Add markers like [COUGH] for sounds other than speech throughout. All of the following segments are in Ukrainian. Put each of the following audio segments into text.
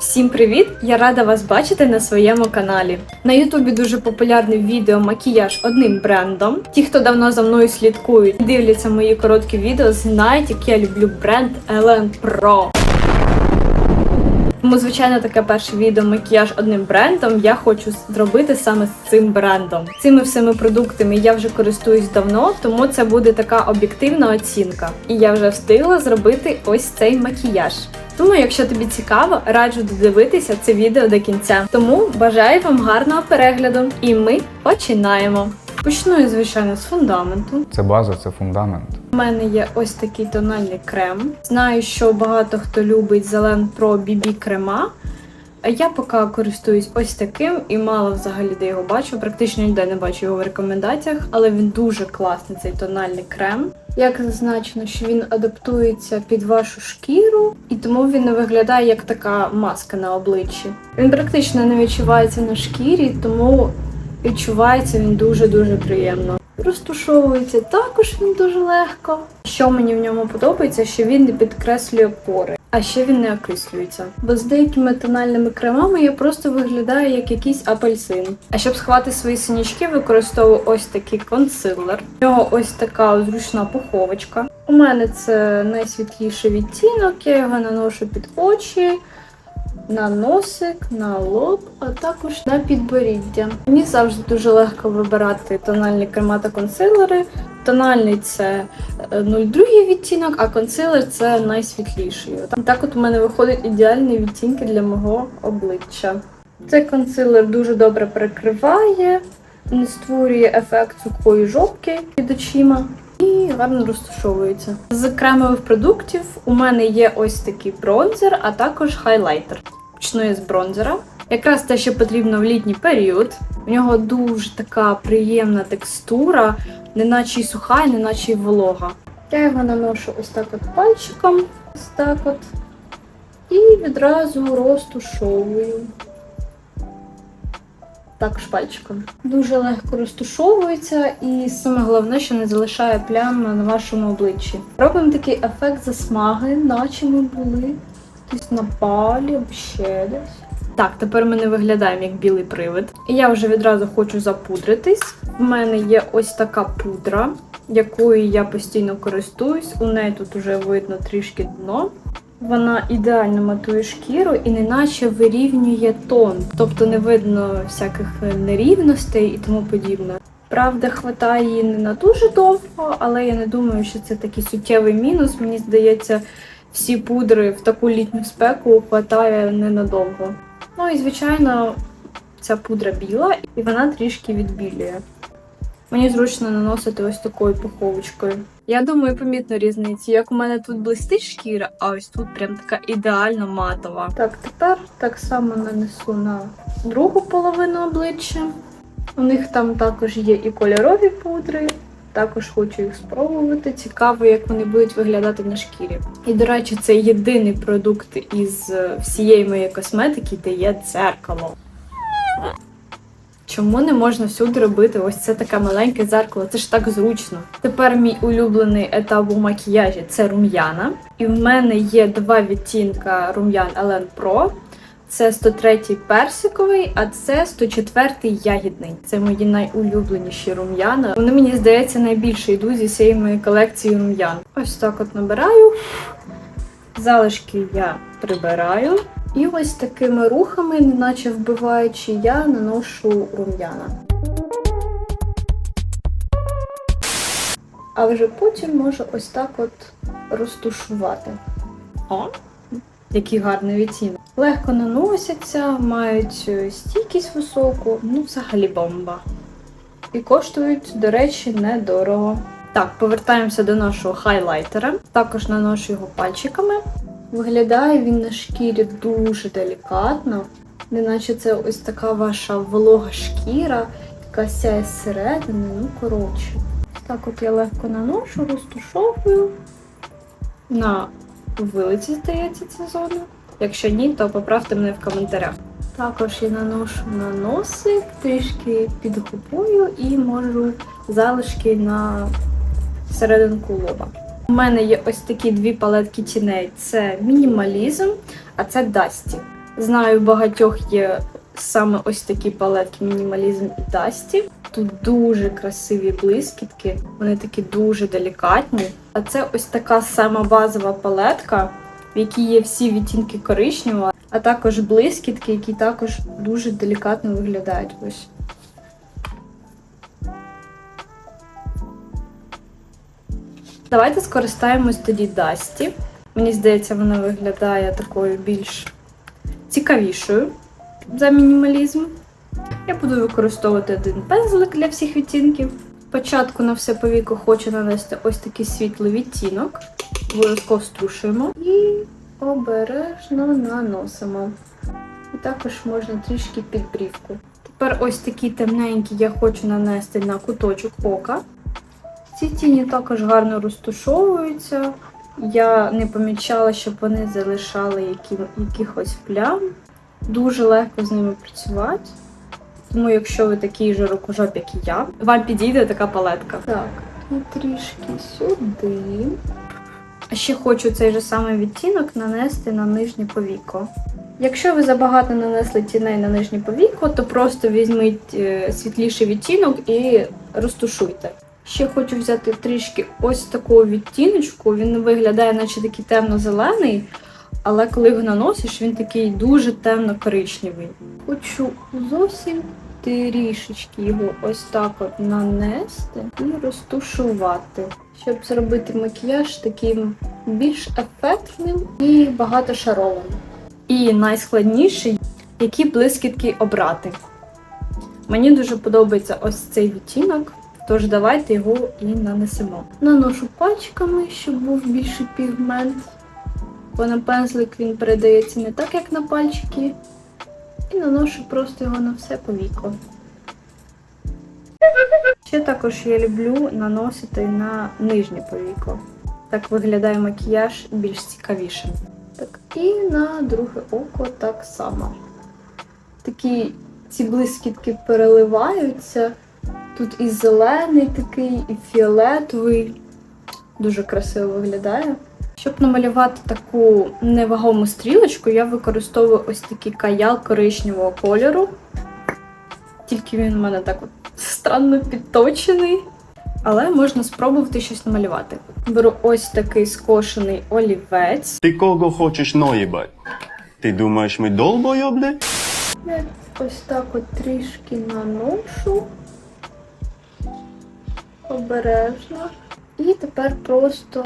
Всім привіт! Я рада вас бачити на своєму каналі. На Ютубі дуже популярне відео макіяж одним брендом. Ті, хто давно за мною слідкують і дивляться мої короткі відео, знають, як я люблю бренд Ellen Pro. Тому, звичайно, таке перше відео макіяж одним брендом я хочу зробити саме з цим брендом. Цими всіми продуктами я вже користуюсь давно, тому це буде така об'єктивна оцінка. І я вже встигла зробити ось цей макіяж. Тому, якщо тобі цікаво, раджу додивитися це відео до кінця. Тому бажаю вам гарного перегляду, і ми починаємо. Почну я, звичайно, з фундаменту. Це база, це фундамент. У мене є ось такий тональний крем. Знаю, що багато хто любить Зелен Pro BB крема. А я поки користуюсь ось таким і мало взагалі де його бачу. Практично ніде не бачу його в рекомендаціях, але він дуже класний, цей тональний крем. Як зазначено, що він адаптується під вашу шкіру, і тому він не виглядає як така маска на обличчі. Він практично не відчувається на шкірі, тому відчувається він дуже-дуже приємно. Розтушовується також він дуже легко. Що мені в ньому подобається, що він не підкреслює пори, а ще він не окислюється. Бо з деякими тональними кремами я просто виглядаю як якийсь апельсин. А щоб сховати свої синячки, використовую ось такий консилер. У нього ось така зручна пуховочка. У мене це найсвітліший відтінок, я його наношу під очі на носик, на лоб, а також на підборіддя. Мені завжди дуже легко вибирати тональні крема та консилери. Тональний це е, 02 відтінок, а консилер це найсвітліший. Так от у мене виходять ідеальні відтінки для мого обличчя. Цей консилер дуже добре перекриває, не створює ефект сухої жопки під очима і гарно розташовується. З кремових продуктів у мене є ось такий бронзер, а також хайлайтер. Я з бронзера. Якраз те, що потрібно в літній період. У нього дуже така приємна текстура, неначе й суха, і неначе й волога. Я його наношу ось так от пальчиком, ось так от. І відразу розтушовую. Також пальчиком. Дуже легко розтушовується і саме головне, що не залишає плям на вашому обличчі. Робимо такий ефект засмаги, наче ми були десь на палі ще десь. Так, тепер ми не виглядаємо як білий привид. І я вже відразу хочу запудритись. У мене є ось така пудра, якою я постійно користуюсь. У неї тут вже видно трішки дно. Вона ідеально матує шкіру і неначе вирівнює тон, тобто не видно всяких нерівностей і тому подібне. Правда, хватає її не на дуже довго, але я не думаю, що це такий суттєвий мінус. Мені здається, всі пудри в таку літню спеку хватає ненадовго. Ну і звичайно, ця пудра біла, і вона трішки відбілює. Мені зручно наносити ось такою пуховочкою. Я думаю, помітно різницю. Як у мене тут блистить шкіра, а ось тут прям така ідеально матова. Так, тепер так само нанесу на другу половину обличчя. У них там також є і кольорові пудри. Також хочу їх спробувати. Цікаво, як вони будуть виглядати на шкірі. І, до речі, це єдиний продукт із е, всієї моєї косметики, де є дзеркало. Чому не можна всюди робити ось це таке маленьке дзеркало? Це ж так зручно. Тепер мій улюблений етап у макіяжі це рум'яна. І в мене є два відтінка рум'ян Ellen Pro. Це 103 персиковий, а це 104 ягідний. Це мої найулюбленіші рум'яна. Вони мені здається найбільше йдуть зі всієї моєї колекції рум'ян. Ось так от набираю. Залишки я прибираю. І ось такими рухами, неначе вбиваючи, я наношу рум'яна. А вже потім можу ось так от розтушувати. О, який гарний відтінок. Легко наносяться, мають е, стійкість високу, ну взагалі бомба. І коштують, до речі, недорого. Так, повертаємося до нашого хайлайтера. Також наношу його пальчиками. Виглядає він на шкірі дуже делікатно, неначе це ось така ваша волога шкіра, яка сяє зсередини, ну коротше. Так от я легко наношу, розтушовую. На вилиці, здається, ця зона. Якщо ні, то поправте мене в коментарях. Також я наношу на носик, трішки підгубую і можу залишки на серединку лоба. У мене є ось такі дві палетки тіней: це мінімалізм, а це Дасті. Знаю, багатьох є саме ось такі палетки мінімалізм і Дасті. Тут дуже красиві блискітки, вони такі дуже делікатні. А це ось така сама базова палетка, в якій є всі відтінки коричневого, а також блискітки, які також дуже делікатно виглядають. Ось. Давайте скористаємось тоді Дасті. Мені здається, вона виглядає такою більш цікавішою за мінімалізм. Я буду використовувати один пензлик для всіх відтінків. Спочатку на все повіко хочу нанести ось такий світлий відтінок. Обов'язково струшуємо і обережно наносимо. І також можна трішки під брівку. Тепер ось такі темненькі я хочу нанести на куточок ока. Ці тіні також гарно розтушовуються. Я не помічала, щоб вони залишали які, якихось плям. Дуже легко з ними працювати. Тому, якщо ви такий же рукожоп, як і я, вам підійде така палетка. Так, і трішки сюди. А ще хочу цей же самий відтінок нанести на нижнє повіко. Якщо ви забагато нанесли тіней на нижнє повіко, то просто візьміть е, світліший відтінок і розтушуйте. Ще хочу взяти трішки ось такого відтіночку. Він виглядає, наче такий темно-зелений, але коли його наносиш, він такий дуже темно-коричневий. Хочу зовсім трішечки його ось так от нанести і розтушувати, щоб зробити макіяж таким більш ефектним і багатошаровим. І найскладніше, які блискітки обрати. Мені дуже подобається ось цей відтінок. Тож давайте його і нанесемо. Наношу пальчиками, щоб був більший пігмент, бо на пензлик він передається не так, як на пальчики. І наношу просто його на все повіко. Ще також я люблю наносити на нижнє повіко. Так виглядає макіяж більш цікавішим. Так, і на друге око так само. Такі ці блискітки переливаються. Тут і зелений такий, і фіолетовий. Дуже красиво виглядає. Щоб намалювати таку невагому стрілочку, я використовую ось такий каял коричневого кольору. Тільки він у мене так от странно підточений. Але можна спробувати щось намалювати. Беру ось такий скошений олівець. Ти кого хочеш наїбать? Ти думаєш, ми долбойобли? Я ось так от трішки наношу. Обережно. І тепер просто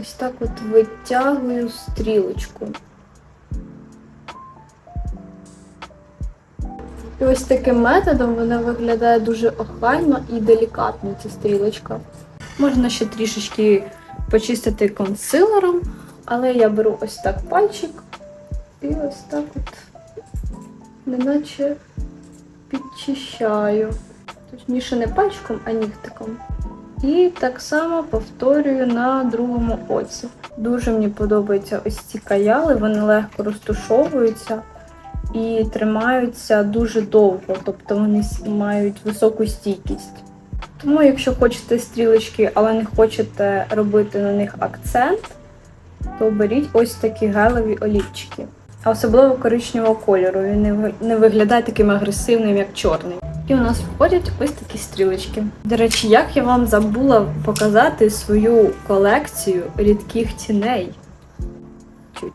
ось так от витягую стрілочку. І ось таким методом вона виглядає дуже охайно і делікатно, ця стрілочка. Можна ще трішечки почистити консилером, але я беру ось так пальчик і ось так от неначе підчищаю. Точніше, не пальчиком, а нігтиком. І так само повторюю на другому оці. Дуже мені подобаються ось ці каяли, вони легко розтушовуються і тримаються дуже довго, тобто вони мають високу стійкість. Тому, якщо хочете стрілочки, але не хочете робити на них акцент, то беріть ось такі гелеві олівчики. А особливо коричневого кольору. Він не виглядає таким агресивним, як чорний. І у нас входять ось такі стрілочки. До речі, як я вам забула показати свою колекцію рідких тіней.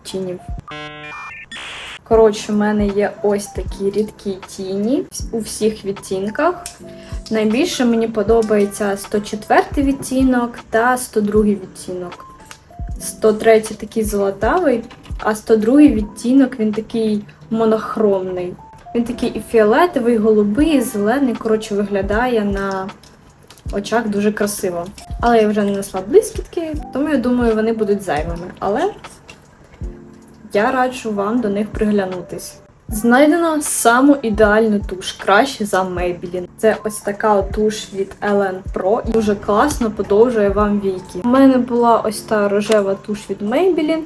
Тінів. Коротше, в мене є ось такі рідкі тіні у всіх відтінках. Найбільше мені подобається 104 відтінок та 102 відтінок. 103 такий золотавий, а 102 відтінок він такий монохромний. Він такий і фіолетовий, і голубий, і зелений. Коротше, виглядає на очах дуже красиво. Але я вже не нанесла блискітки, тому я думаю, вони будуть зайвими. Але я раджу вам до них приглянутись. Знайдено саму ідеальну туш, краще за Maybelline. Це ось така туш від Ellen Pro. Дуже класно подовжує вам війки. У мене була ось та рожева туш від Maybelline,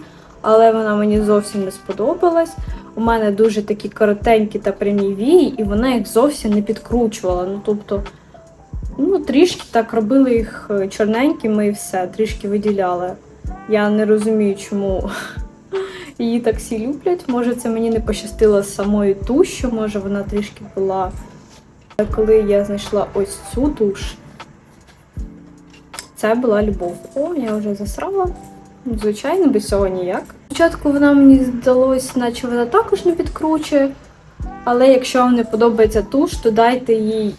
але вона мені зовсім не сподобалась. У мене дуже такі коротенькі та прямі вії, і вона їх зовсім не підкручувала. Ну тобто, ну трішки так робили їх е, чорненькими і все, трішки виділяли. Я не розумію, чому [LAUGHS] Її так всі люблять. Може, це мені не пощастило з самою тушю, може вона трішки була. Коли я знайшла ось цю туш, це була любов. О, я вже засрала. Звичайно, без цього ніяк. Спочатку вона мені здалось, наче вона також не підкручує. Але якщо вам не подобається туш, то дайте їй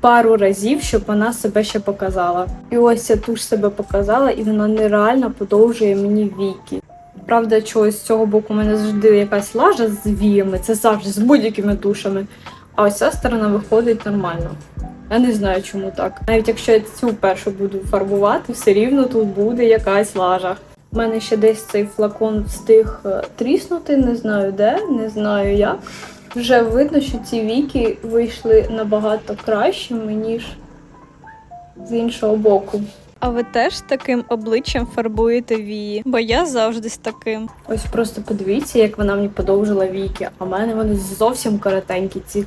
пару разів, щоб вона себе ще показала. І ось ця туш себе показала, і вона нереально подовжує мені віки. Правда, чогось з цього боку у мене завжди якась лажа з віями, це завжди з будь-якими тушами. А ось ця сторона виходить нормально. Я не знаю, чому так. Навіть якщо я цю першу буду фарбувати, все рівно тут буде якась лажа. У мене ще десь цей флакон встиг е, тріснути, не знаю де, не знаю як. Вже видно, що ці віки вийшли набагато кращими, ніж з іншого боку. А ви теж таким обличчям фарбуєте вії? Бо я завжди з таким. Ось просто подивіться, як вона мені подовжила віки, а в мене вони зовсім коротенькі. Ці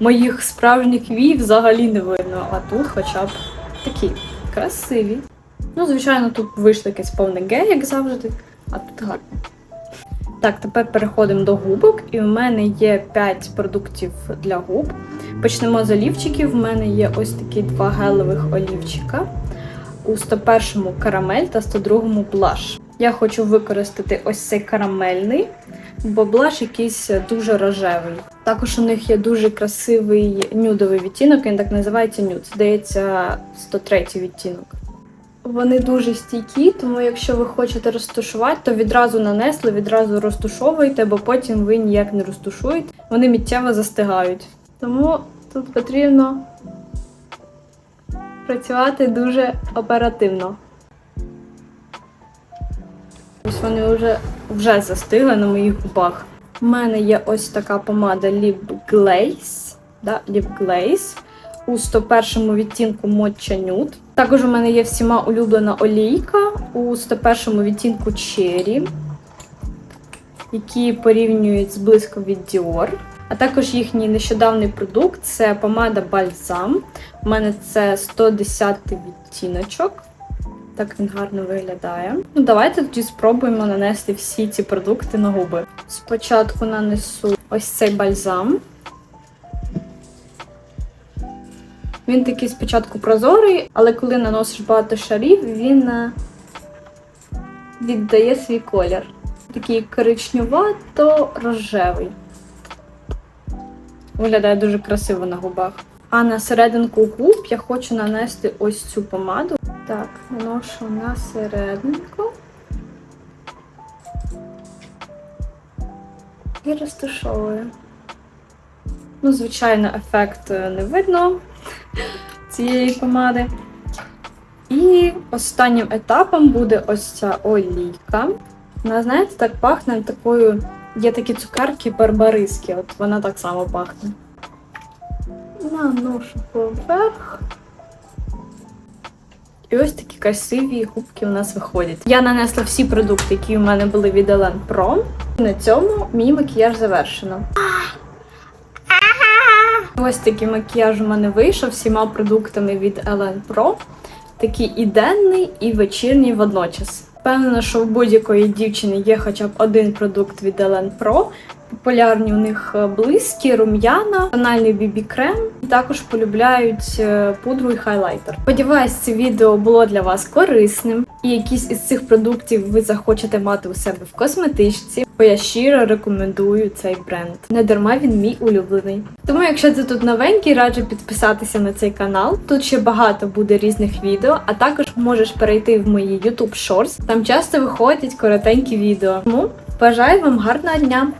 моїх справжніх вій взагалі не видно, а тут хоча б такі красиві. Ну, звичайно, тут вийшло якесь повне гей, як завжди, а тут гарно. Так, тепер переходимо до губок, і в мене є 5 продуктів для губ. Почнемо з олівчиків. В мене є ось такі два гелевих олівчика. У 101-му карамель та 102-му блаш. Я хочу використати ось цей карамельний, бо блаш якийсь дуже рожевий. Також у них є дуже красивий нюдовий відтінок, він так називається нюд. Здається, 103 відтінок. Вони дуже стійкі, тому якщо ви хочете розтушувати, то відразу нанесли, відразу розтушовуйте, бо потім ви ніяк не розтушуєте. Вони миттєво застигають. Тому тут потрібно працювати дуже оперативно. Ось вони вже, вже застигли на моїх губах. У мене є ось така помада Lip Glaze. Да, Lip Glaze у 101 відтінку Matcha Nude. Також у мене є всіма улюблена олійка у 101 відтінку Cherry, які порівнюють з близько від Dior. А також їхній нещодавний продукт це помада Бальзам. У мене це 110 відтіночок. Так він гарно виглядає. Ну, давайте тоді спробуємо нанести всі ці продукти на губи. Спочатку нанесу ось цей бальзам. Він такий спочатку прозорий, але коли наносиш багато шарів, він е, віддає свій колір. Такий коричневато-рожевий. Виглядає дуже красиво на губах. А на серединку губ я хочу нанести ось цю помаду. Так, наношу на серединку. І розташовую. Ну, звичайно, ефект е, не видно цієї помади. І останнім етапом буде ось ця олійка. Вона, знаєте, так пахне такою. Є такі цукерки барбариски, от вона так само пахне. Наношу поверх. І ось такі красиві губки у нас виходять. Я нанесла всі продукти, які у мене були від Elen Pro. На цьому мій макіяж завершено. Ось такий макіяж у мене вийшов всіма продуктами від Elen Pro. Такий і денний, і вечірній водночас. Впевнена, що у будь-якої дівчини є хоча б один продукт від Elen Pro. Популярні у них е, блиски, рум'яна, тональний BB-крем. І також полюбляють е, пудру і хайлайтер. Сподіваюсь, це відео було для вас корисним, і якісь із цих продуктів ви захочете мати у себе в косметичці, бо я щиро рекомендую цей бренд. Не дарма він мій улюблений. Тому, якщо ти тут новенький, раджу підписатися на цей канал. Тут ще багато буде різних відео, а також можеш перейти в мої YouTube Shorts. Там часто виходять коротенькі відео. Тому бажаю вам гарного дня!